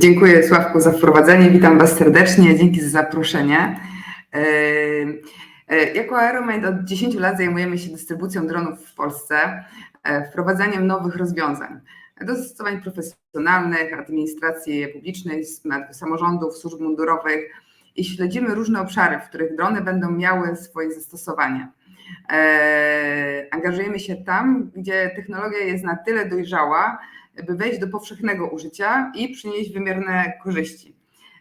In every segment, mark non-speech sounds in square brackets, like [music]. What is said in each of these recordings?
Dziękuję Sławku za wprowadzenie. Witam Was serdecznie. Dzięki za zaproszenie. E, e, jako Aeromind od 10 lat zajmujemy się dystrybucją dronów w Polsce, e, wprowadzaniem nowych rozwiązań, dostosowań profesjonalnych, administracji publicznej, samorządów, służb mundurowych i śledzimy różne obszary, w których drony będą miały swoje zastosowanie. Angażujemy się tam, gdzie technologia jest na tyle dojrzała, by wejść do powszechnego użycia i przynieść wymierne korzyści.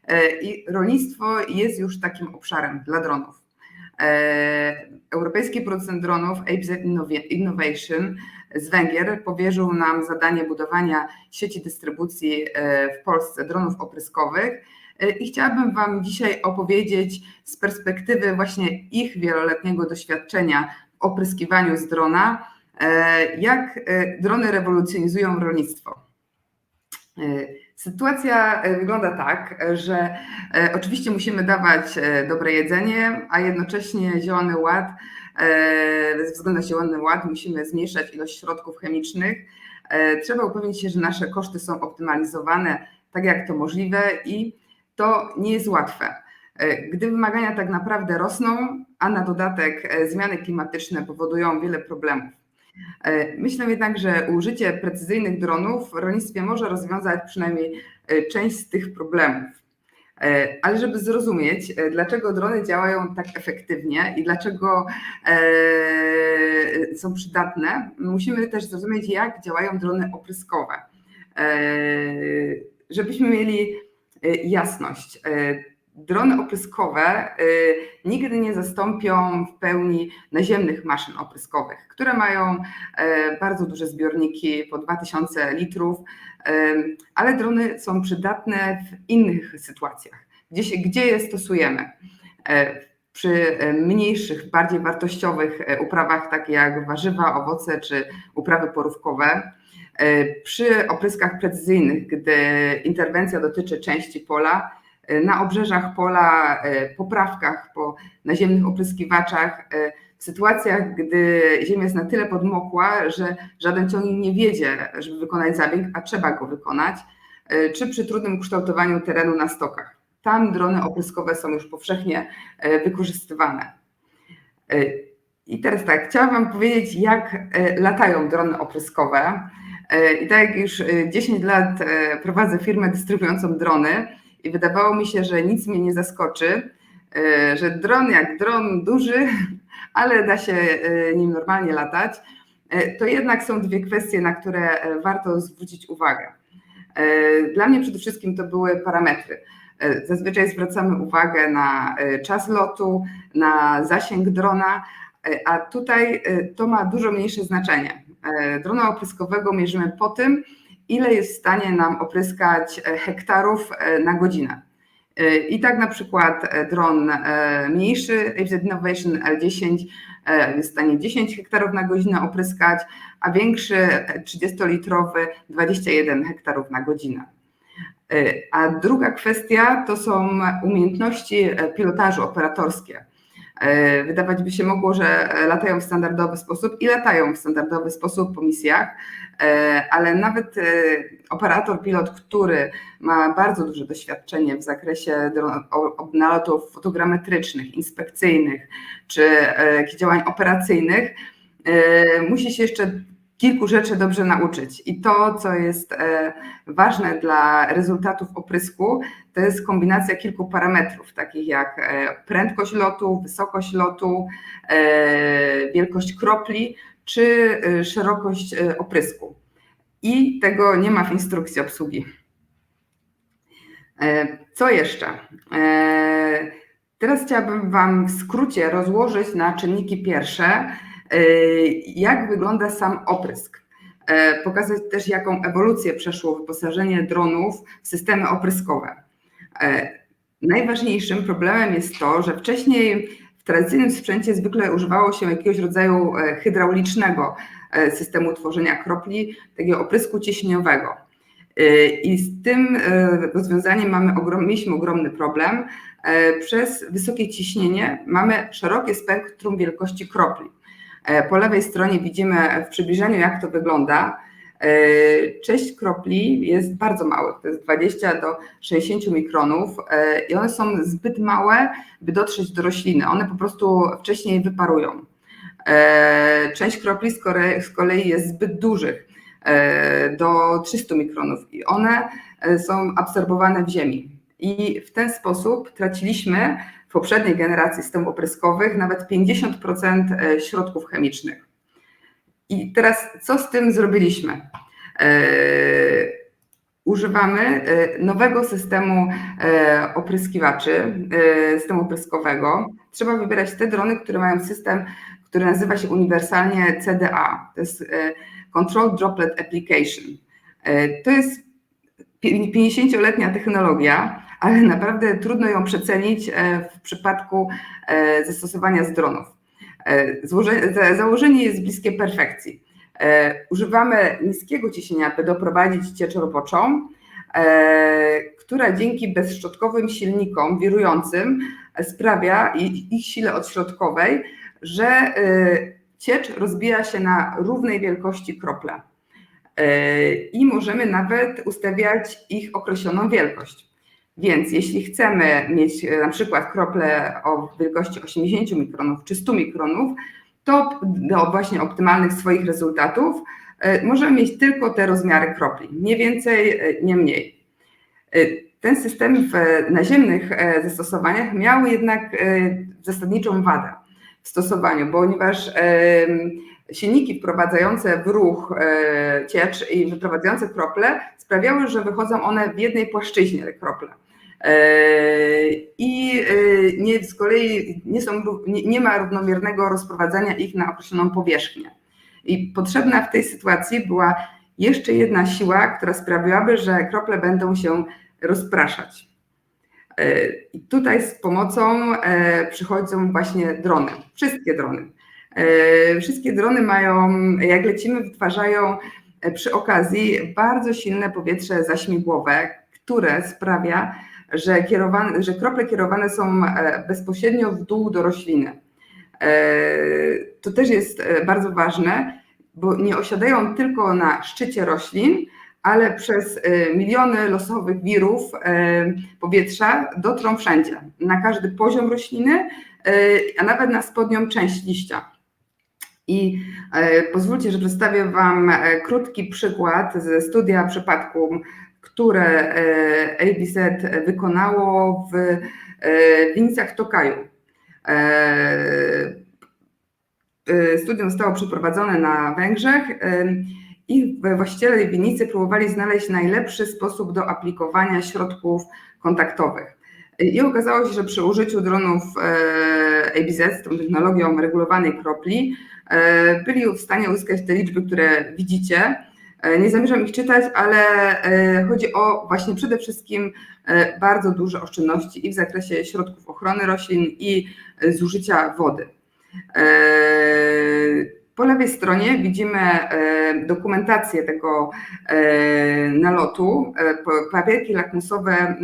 E, I rolnictwo jest już takim obszarem dla dronów. E, europejski producent dronów ABZ Innovation z Węgier powierzył nam zadanie budowania sieci dystrybucji e, w Polsce dronów opryskowych. I chciałabym Wam dzisiaj opowiedzieć z perspektywy właśnie ich wieloletniego doświadczenia w opryskiwaniu z drona, jak e, drony rewolucjonizują rolnictwo? E, sytuacja wygląda tak, że oczywiście musimy dawać dobre jedzenie, a jednocześnie Zielony Ład, ze względu na Zielony Ład musimy zmniejszać ilość środków chemicznych. Trzeba upewnić się, że nasze koszty są optymalizowane tak jak to możliwe i to nie jest łatwe. Gdy wymagania tak naprawdę rosną, a na dodatek zmiany klimatyczne powodują wiele problemów. E, myślę jednak, że użycie precyzyjnych dronów w rolnictwie może rozwiązać przynajmniej e, część z tych problemów. E, ale żeby zrozumieć, dlaczego drony działają tak efektywnie i dlaczego są przydatne, musimy też zrozumieć, jak działają drony opryskowe. Żebyśmy mieli jasność. Drony opryskowe y, nigdy nie zastąpią w pełni naziemnych maszyn opryskowych, które mają e, bardzo duże zbiorniki po 2000 litrów, e, ale drony są przydatne w innych sytuacjach, gdzie, się, gdzie je stosujemy. Przy mniejszych, bardziej wartościowych uprawach, takie jak warzywa, owoce czy uprawy porówkowe, przy opryskach precyzyjnych, gdy interwencja dotyczy części pola, na obrzeżach pola, e, poprawkach po naziemnych opryskiwaczach, e, w sytuacjach, gdy ziemia jest na tyle podmokła, że żaden ciągnik nie wiedzie, żeby wykonać zabieg, a trzeba go wykonać, e, czy przy trudnym kształtowaniu terenu na stokach. Tam drony opryskowe są już powszechnie wykorzystywane. I teraz tak, chciałam Wam powiedzieć, jak latają drony opryskowe. I tak jak już 10 lat prowadzę firmę dystrybuującą drony, i wydawało mi się, że nic mnie nie zaskoczy, e, że dron jak dron duży, [laughs] ale da się e, nim normalnie latać, e, to jednak są dwie kwestie, na które warto zwrócić uwagę. Dla mnie przede wszystkim to były parametry. Zazwyczaj zwracamy uwagę na czas lotu, na zasięg drona, a tutaj to ma dużo mniejsze znaczenie. Drona opryskowego mierzymy po tym, ile jest w stanie nam opryskać e, hektarów e, na godzinę. E, I tak na przykład dron mniejszy AZ Innovation L10 jest w stanie 10 hektarów na godzinę opryskać, a większy 30-litrowy 21 hektarów na godzinę. A druga kwestia to są umiejętności pilotażu operatorskie. E, wydawać by się mogło, że latają w standardowy sposób i latają w standardowy sposób po misjach, e, ale nawet e, operator, pilot, który ma bardzo duże doświadczenie w zakresie nalotów fotogrametrycznych, inspekcyjnych czy działań operacyjnych, musi się jeszcze kilku rzeczy dobrze nauczyć. I to, co jest e, ważne dla rezultatów oprysku, to jest kombinacja kilku parametrów, takich jak e, prędkość lotu, wysokość lotu, e, wielkość kropli czy szerokość oprysku. I tego nie ma w instrukcji obsługi. Co jeszcze? Teraz chciałabym Wam w skrócie rozłożyć na czynniki pierwsze, jak wygląda sam oprysk. E, pokazać też, jaką ewolucję przeszło wyposażenie dronów w systemy opryskowe. E, najważniejszym problemem jest to, że wcześniej w tradycyjnym sprzęcie zwykle używało się jakiegoś rodzaju hydraulicznego systemu tworzenia kropli, takiego oprysku ciśnieniowego. I z tym rozwiązaniem mamy ogrom, mieliśmy ogromny problem. Przez wysokie ciśnienie mamy szerokie spektrum wielkości kropli. E, po lewej stronie widzimy w przybliżeniu, jak to wygląda. Część kropli jest bardzo małych, to jest 20 do 60 mikronów i one są zbyt małe, by dotrzeć do rośliny. One po prostu wcześniej wyparują. Część kropli z kolei jest zbyt dużych, do 300 mikronów i one są absorbowane w ziemi. I w ten sposób traciliśmy w poprzedniej generacji systemów opryskowych nawet 50% środków chemicznych. I teraz co z tym zrobiliśmy? Używamy nowego systemu opryskiwaczy, systemu opryskowego. Trzeba wybierać te drony, które mają system, który nazywa się uniwersalnie CDA. To jest Controlled Droplet Application. To jest 50-letnia technologia, ale naprawdę trudno ją przecenić w przypadku zastosowania z dronów. Założenie jest bliskie perfekcji. Używamy niskiego ciśnienia, by doprowadzić ciecz roboczą, która dzięki bezszczotkowym silnikom wirującym sprawia ich sile odśrodkowej, że ciecz rozbija się na równej wielkości krople i możemy nawet ustawiać ich określoną wielkość. Więc jeśli chcemy mieć na przykład krople o wielkości 80 mikronów czy 100 mikronów, to do właśnie optymalnych swoich rezultatów możemy mieć tylko te rozmiary kropli, nie więcej, nie mniej. Ten system w naziemnych zastosowaniach miał jednak zasadniczą wadę w stosowaniu, ponieważ silniki wprowadzające w ruch ciecz i wyprowadzające krople sprawiały, że wychodzą one w jednej płaszczyźnie, te krople. I nie, z kolei nie, są, nie, nie ma równomiernego rozprowadzania ich na określoną powierzchnię. I potrzebna w tej sytuacji była jeszcze jedna siła, która sprawiłaby, że krople będą się rozpraszać. I tutaj z pomocą przychodzą właśnie drony, wszystkie drony. Wszystkie drony mają, jak lecimy, wytwarzają przy okazji bardzo silne powietrze zaśmigłowe, które sprawia, że, kierowane, że krople kierowane są bezpośrednio w dół do rośliny. To też jest bardzo ważne, bo nie osiadają tylko na szczycie roślin, ale przez miliony losowych wirów powietrza dotrą wszędzie, na każdy poziom rośliny, a nawet na spodnią część liścia. I pozwólcie, że przedstawię Wam krótki przykład ze studia przypadku, które ABZ wykonało w winnicach w Tokaju. Studium zostało przeprowadzone na Węgrzech i właściciele winnicy próbowali znaleźć najlepszy sposób do aplikowania środków kontaktowych. I okazało się, że przy użyciu dronów ABZ z tą technologią regulowanej kropli byli w stanie uzyskać te liczby, które widzicie. Nie zamierzam ich czytać, ale chodzi o właśnie przede wszystkim bardzo duże oszczędności i w zakresie środków ochrony roślin i zużycia wody. Po lewej stronie widzimy dokumentację tego nalotu, papierki lakmusowe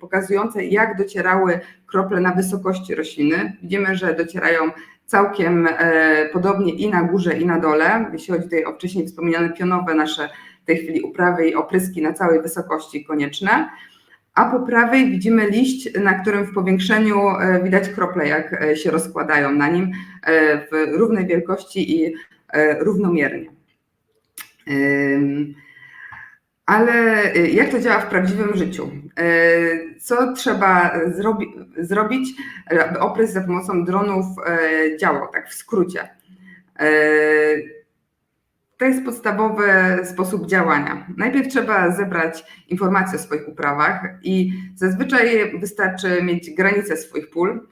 pokazujące, jak docierały krople na wysokości rośliny. Widzimy, że docierają całkiem podobnie i na górze, i na dole. Jeśli chodzi tutaj o wcześniej wspomniane pionowe nasze w tej chwili uprawy i opryski na całej wysokości konieczne. A po prawej widzimy liść, na którym w powiększeniu widać krople, jak się rozkładają na nim w równej wielkości i równomiernie. Ale jak to działa w prawdziwym życiu? Co trzeba zrobi zrobić, aby oprys za pomocą dronów działał, tak w skrócie? To jest podstawowy sposób działania. Najpierw trzeba zebrać informacje o swoich uprawach i zazwyczaj wystarczy mieć granice swoich pól,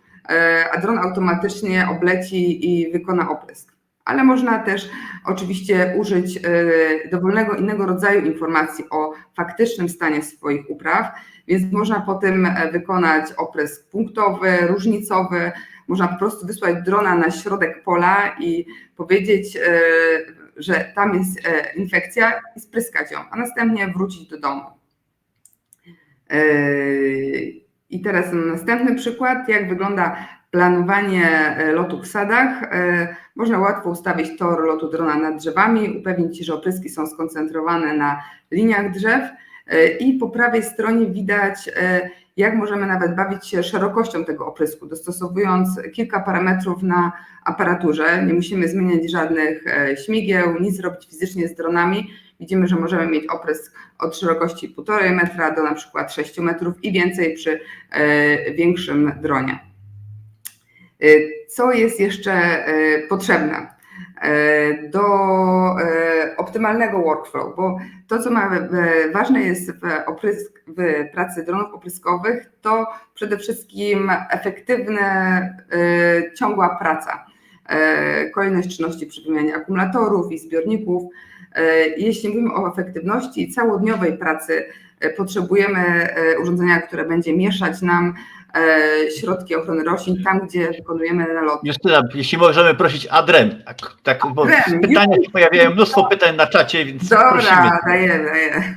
a dron automatycznie obleci i wykona oprysk. Ale można też oczywiście użyć dowolnego innego rodzaju informacji o faktycznym stanie swoich upraw, więc można potem wykonać oprysk punktowy, różnicowy, można po prostu wysłać drona na środek pola i powiedzieć, że tam jest infekcja i spryskać ją, a następnie wrócić do domu. I teraz następny przykład, jak wygląda planowanie e, lotu w sadach. E, można łatwo ustawić tor lotu drona nad drzewami, upewnić się, że opryski są skoncentrowane na liniach drzew e, i po prawej stronie widać, jak możemy nawet bawić się szerokością tego oprysku, dostosowując kilka parametrów na aparaturze. Nie musimy zmieniać żadnych śmigieł, nic robić fizycznie z dronami. Widzimy, że możemy mieć oprysk od szerokości 1,5 metra do na przykład 6 metrów i więcej przy większym dronie. Y, co jest jeszcze y, potrzebne y, do optymalnego workflow? Bo to, co ważne jest w, oprysk, w pracy dronów opryskowych, to przede wszystkim efektywna, ciągła praca. Kolejność czynności przy wymianie akumulatorów i zbiorników. Jeśli mówimy o efektywności całodniowej pracy, potrzebujemy urządzenia, które będzie mieszać nam E, środki ochrony roślin tam, gdzie wykonujemy naloty. Justyna, jeśli możemy prosić Adrem, tak, tak bo Adrem, pytania się pojawiają, mnóstwo pytań na czacie, więc Dobra, prosimy. daję, daję.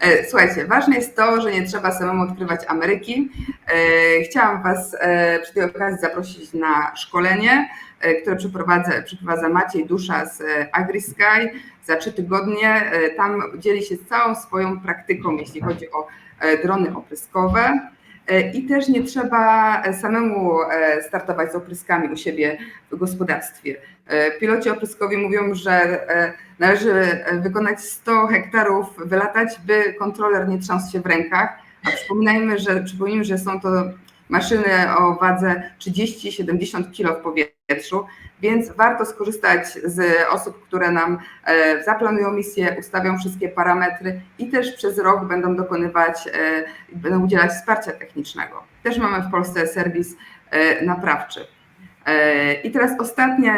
E, słuchajcie, ważne jest to, że nie trzeba samemu odkrywać Ameryki. E, chciałam Was przy tej okazji zaprosić na szkolenie, które przeprowadza, przeprowadza Maciej Dusza z AgriSky za trzy tygodnie. Tam dzieli się całą swoją praktyką, jeśli chodzi o drony opryskowe. E, I też nie trzeba e, samemu e, startować z opryskami u siebie w gospodarstwie. Piloci opryskowi mówią, że należy wykonać 100 hektarów, wylatać, by kontroler nie trząsł się w rękach. A przypominajmy, że, przypomnijmy, że są to maszyny o wadze 30-70 kg w powietrzu, więc warto skorzystać z osób, które nam e, zaplanują misję, ustawią wszystkie parametry i też przez rok będą dokonywać, e, będą udzielać wsparcia technicznego. Też mamy w Polsce serwis e, naprawczy. I teraz ostatni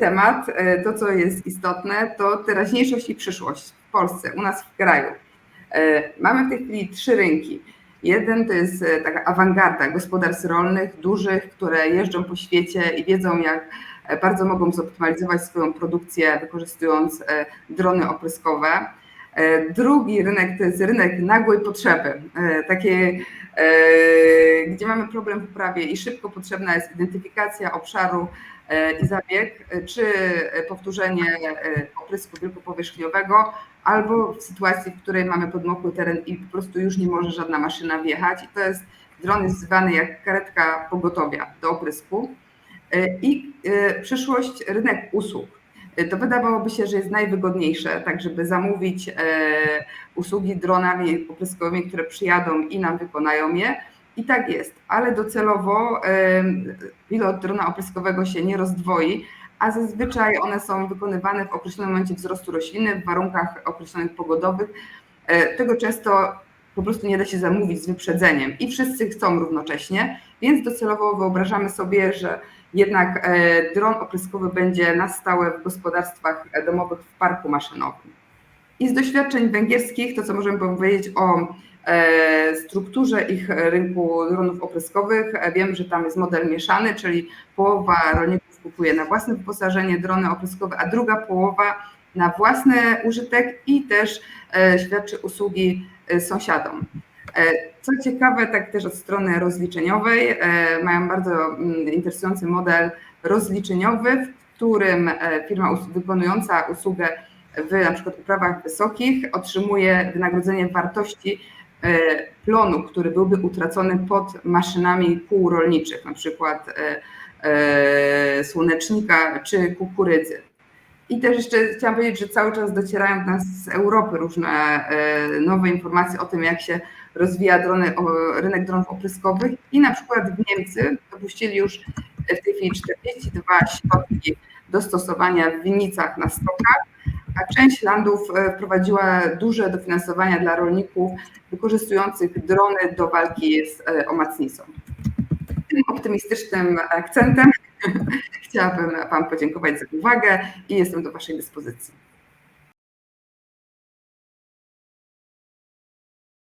temat, to co jest istotne, to teraźniejszość i przyszłość w Polsce, u nas w kraju. Mamy w tej chwili trzy rynki. Jeden to jest e, taka awangarda gospodarstw rolnych, dużych, które jeżdżą po świecie i wiedzą, jak e, bardzo mogą zoptymalizować swoją produkcję, wykorzystując e, drony opryskowe. Drugi rynek to jest rynek nagłej potrzeby, takie, gdzie mamy problem w uprawie i szybko potrzebna jest identyfikacja obszaru i zabieg, czy powtórzenie oprysku wielkopowierzchniowego, albo w sytuacji, w której mamy podmokły teren i po prostu już nie może żadna maszyna wjechać. I to jest dron jest zwany jak karetka pogotowia do oprysku. E, I e, przyszłość rynek usług. E, to wydawałoby się, że jest najwygodniejsze, tak żeby zamówić usługi dronami opryskowymi, które przyjadą i nam wykonają je. I tak jest, ale docelowo pilot drona opryskowego się nie rozdwoi, a zazwyczaj one są wykonywane w określonym momencie wzrostu rośliny, w warunkach określonych pogodowych. E, tego często po prostu nie da się zamówić z wyprzedzeniem i wszyscy chcą równocześnie, więc docelowo wyobrażamy sobie, że jednak e, dron opryskowy będzie na stałe w gospodarstwach domowych w parku maszynowym. I z doświadczeń węgierskich, to co możemy powiedzieć o strukturze ich rynku dronów opryskowych, wiem, że tam jest model mieszany, czyli połowa rolników kupuje na własne wyposażenie drony opryskowe, a druga połowa na własny użytek i też e, świadczy usługi e, sąsiadom. E, co ciekawe, tak też od strony rozliczeniowej, mają bardzo mm, interesujący model rozliczeniowy, w którym firma wykonująca usługę w na przykład uprawach wysokich otrzymuje wynagrodzenie wartości plonu, który byłby utracony pod maszynami kół rolniczych, na przykład E, słonecznika czy kukurydzy. I też jeszcze chciałam powiedzieć, że cały czas docierają do nas z Europy różne e, nowe informacje o tym, jak się rozwija drony, rynek dronów opryskowych i na przykład w Niemcy dopuścili już w tej chwili 42 środki do stosowania w winnicach na stokach, a część landów e, wprowadziła duże dofinansowania dla rolników wykorzystujących drony do walki z omacnicą tym optymistycznym akcentem [laughs] chciałabym Wam podziękować za uwagę i jestem do Waszej dyspozycji.